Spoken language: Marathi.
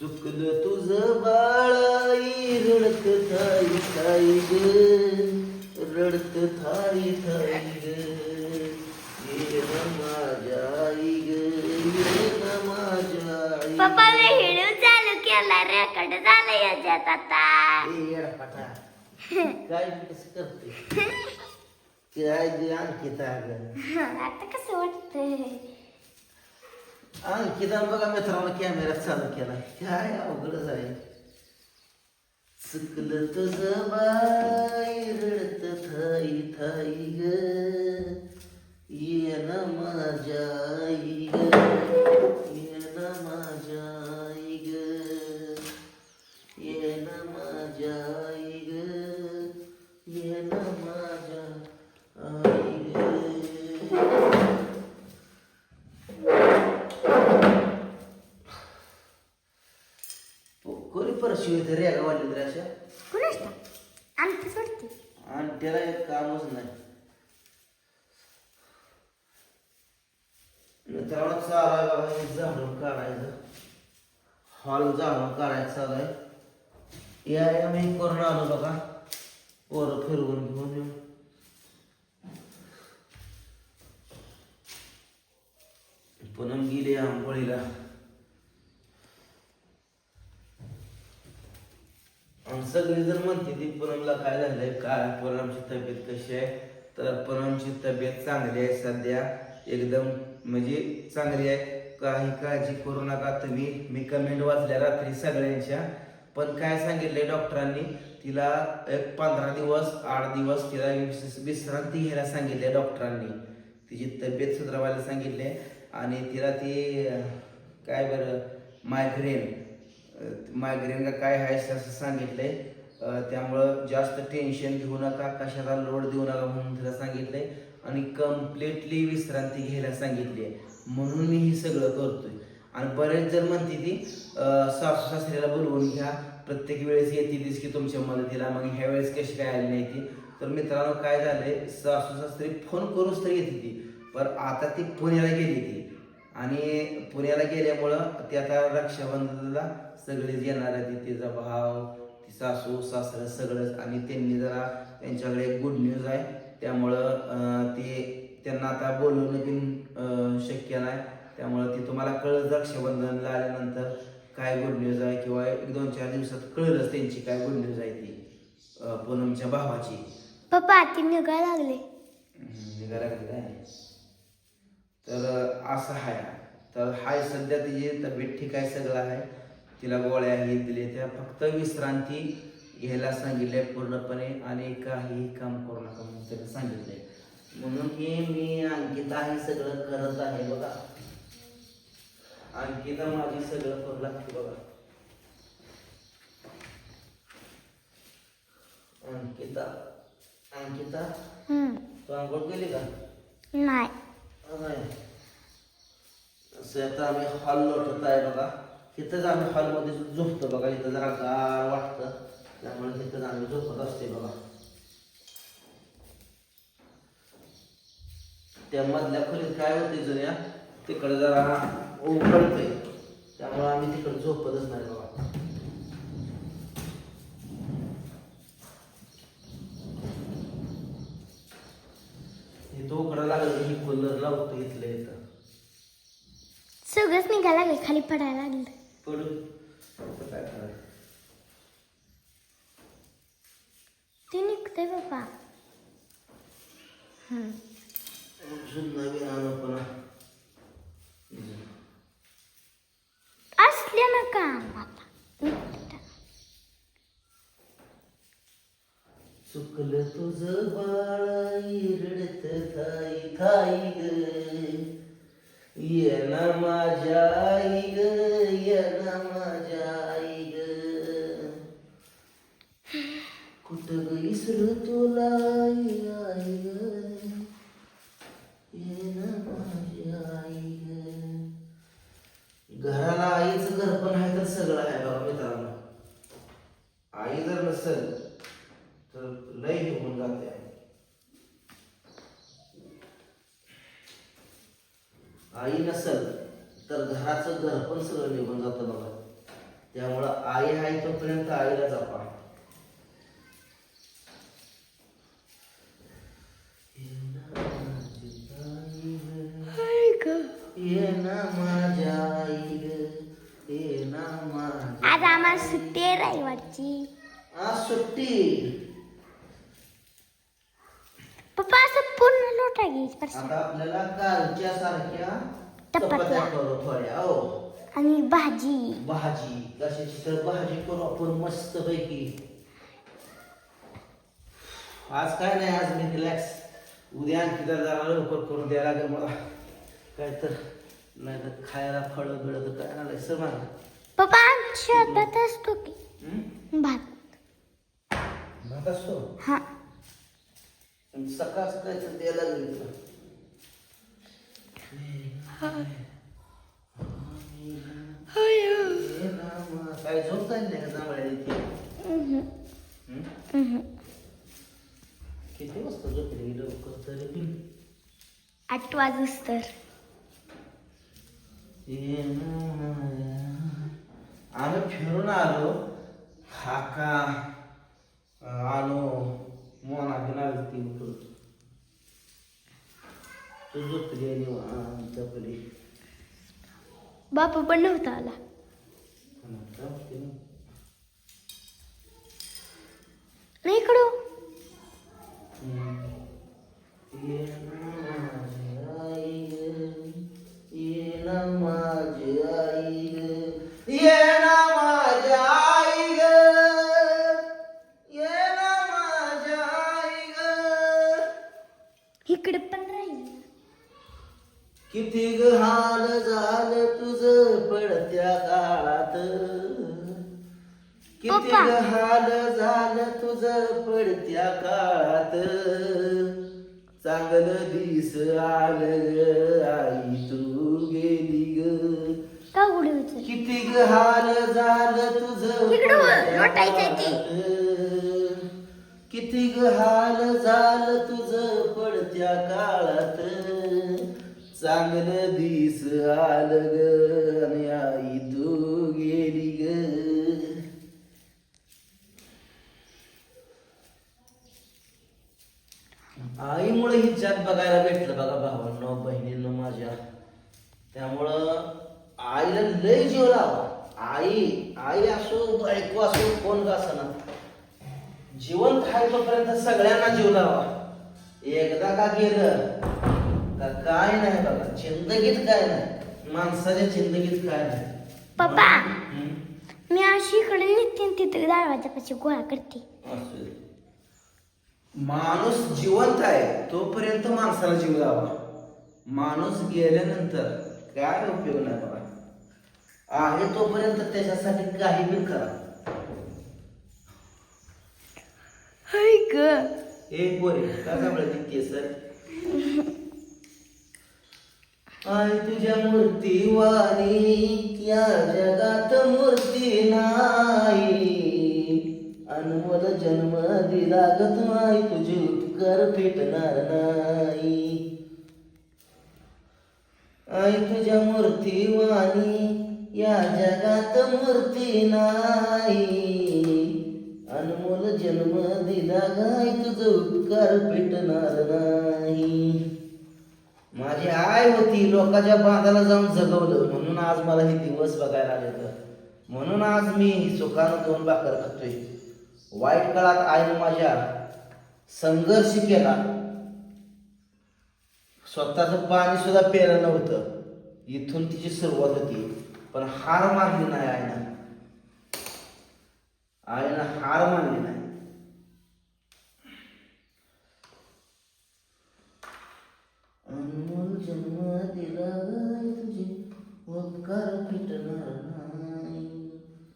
चुकलं तुझं बाळाई रडत थाई थाई ग. रडत थाई थाई ग. ये न माझ्या आई ग. ये न माझ्या आई पप्पा मी व्हिडिओ चालू केला. रेकॉर्ड झालं याच्यात आता. ए, येडापाटा. काय कसं करते? आता कसं वाटतंय? अंकिता बघा मित्रांनो कॅमेऱ्यात चालू केला. काय अवघडच आहे चुकलं तुझं बाई परशी होते रेगा वाढली तर अशा? कुणाच आमची सोडते. आणि त्याला एक कामच नाही. चालाय बघा हे झाडून काढायचं. हॉल झाडून काढायचं चालू आहे या या मी करून आलो बघा. पोरं फिरवून घेऊन येऊ. पूनम गेली आंबोळीला आणि सगळी जर म्हणते ती पूनमला काय झालंय काय पूनमची तब्येत कशी आहे? तर पूनमची तब्येत चांगली आहे सध्या. एकदम म्हणजे चांगली आहे. काही काळजी करू नका तुम्ही. मी कमेंट वाचल्या रात्री सगळ्यांच्या. पण काय सांगितलंय डॉक्टरांनी? तिला एक पंधरा दिवस आठ दिवस तिला विस- विश्रांती घ्यायला सांगितले डॉक्टरांनी. तिची तब्येत सुधारवायला सांगितले आणि तिला ती काय बरं मायग्रेन मायग्रेन का काय आहे असं सांगितलंय. त्यामुळं जास्त टेन्शन घेऊ नका कशाला लोड देऊ नका म्हणून तिला सांगितलंय. आणि कम्प्लिटली विश्रांती घ्यायला सांगितली आहे म्हणून मी हे सगळं करतोय. आणि बरेच जण म्हणते ती सासू सासऱ्याला बोलवून घ्या. प्रत्येक वेळेस येते तीच की तुमच्या मदतीला. मग ह्या वेळेस कशी काय आली नाही ती? तर मित्रांनो काय झालंय? सासू सासरी फोन करूच तर येते ती. पण आता ती पुण्याला गेली ती. आणि पुण्याला गेल्यामुळं ती आता रक्षाबंधनाला सगळेच येणार आहे तिचा भाव ती सासू सासरं सगळंच. आणि त्यांनी जरा त्यांच्याकडे एक गुड न्यूज आहे. त्यामुळं ते त्यांना आता बोलवणं पण शक्य नाही. त्यामुळं ती तुम्हाला कळलं रक्षाबंधनला आल्यानंतर काय गुड न्यूज आहे किंवा एक दोन चार दिवसात कळलंच त्यांची काय गुड न्यूज आहे ती पूनमच्या भावाची. पप्पा ती निघायला लागले. निघायला लागलेलं आहे तर असं आहे. तर हाय सध्या तिची तब्येत ठीक आहे सगळं आहे. तिला गोळ्या हे दिले त्या. फक्त विश्रांती घ्यायला सांगितलंय पूर्णपणे आणि काही काम करू नका म्हणून त्याला सांगितलंय. म्हणून हे मी अंकिता हे सगळं करत आहे बघा. अंकिता माझी सगळं करू लागते बघा. अंकिता अंकिता. तू आंघोळ केली का? नाही. असं आता आम्ही हॉल लोटत आहे बघा. तिथंच आम्ही हॉलमध्ये झोपतो बघा. इथं जरा गार वाटतं. त्यामुळे तिथंच आम्ही झोपत असते बघा. त्या मधल्या खोलीत काय होते जुन्या? तिकडे जरा उघडते त्यामुळे आम्ही तिकडे झोपतच नाही बघा इथं की कूलर लावतो इथलं इथं. सगळंच निघायला लागले खाली पडायला लागलं पडू. आता काय करायचं? ते निघतंय पप्पा हम्म. अजून नवीन आणू पण. असले ना काम आता. निघतं. चुकलं तुझं बाळाई रडत थाई ग येना माझ्या आई ग येना माझ्या आई ग कुठं ग इसरू तुला आई आई ग ये ना आई ग घराला आईचं घर पण आहे तर सगळं आहे बाबा मित्रांनो. आई जर नसेल तर लय होऊन जाते. आई नसेल तर घराचं घर पण सगळं निघून जातं बघा. त्यामुळं आई आहे तोपर्यंत आईला जपा. ये ना माझ्या आई ग ये ना माझ्या आज आम्हाला सुट्टी आहे रविवारची. आज सुट्टी पप्पा असं घ्यायची परत. आता आपल्याला कालच्या सारख्या चपात्या. करू थोड्या हो. आणि भाजी. भाजी कशाची तर भाजी करू आपण मस्त पैकी आज काय नाही आज मी रिलॅक्स उद्या आणखी जरा लवकर करून द्यायला लागेल मला. काय तर नाही तर खायला फळं बिळं तर काय आलंय सर मला. पप्पा शेतात असतो की? भात. भात असतो? हा. सकाळ सकाळी तर द्यायला काय झोप काय नाही का जांभळ्या. किती वाजता झोपली लवकर तरी? आठ वाजूस तर. आम्ही फिरून आलो हाका आलो मोना घेणार ती उठून तू झोपली आणि निवांत झोपली इकडे पण राहील. किती ग हाल झालं तुझ पडत्या काळात? किती पप्पा. हाल झालं तुझ पडत्या काळात? चांगलं दिस आलं ग आई तू गेली ग. का किती ग हाल झालं तुझ इकडं वर, लोटायचंय ते. किती ग हाल झालं तुझ पडत्या काळात? चांगलं दिस आल ग आणि आई तू गेली ग. आईमुळे ही जग बघायला भेटलं बघा भावांनो बहिणींनो माझ्या. त्यामुळं आईला लय जीव लावा. आई आई असो बायको असो कोण का असना जिवंत आहे तोपर्यंत सगळ्यांना जीव लावा. एकदा का गेलं का काय नाही बघा जिंदगीत काय नाही माणसाच्या जिंदगीत काय नाही. पप्पा. मी अशी इकडे निघते आणि तिथे दरवाजापाशी गोळा करते. असू दे. माणूस जिवंत आहे तोपर्यंत माणसाला जीव लावा. माणूस गेल्यानंतर काय उपयोग नाही बघा आहे तोपर्यंत त्याच्यासाठी काही बी करा हाय ग एक बोरे काय सांभाळते केसर? आय तुझ्या मूर्तीवाणी या जगात मूर्ती नाही. अनमोल जन्म दिला ग तुम्ही आई तुझी उपकार फेटणार नाही. आई तुझ्या मूर्ती वाणी या जगात मूर्ती नाही. अनमोल जन्म दिला गाय तुझं उपकार पेटणार नाही. माझी आय होती लोकांच्या बांधाला जाऊन जगवलं. म्हणून आज मला हे दिवस बघायला आले तर म्हणून आज मी सुखानं दोन भाकर खातोय. वाईट काळात आईनं माझ्या संघर्ष केला. स्वतःच पाणी सुद्धा प्यायला नव्हतं. इथून तिची सुरुवात होती पण हार मानली नाही आईनं. आईनं हार मानली नाही. अनमोल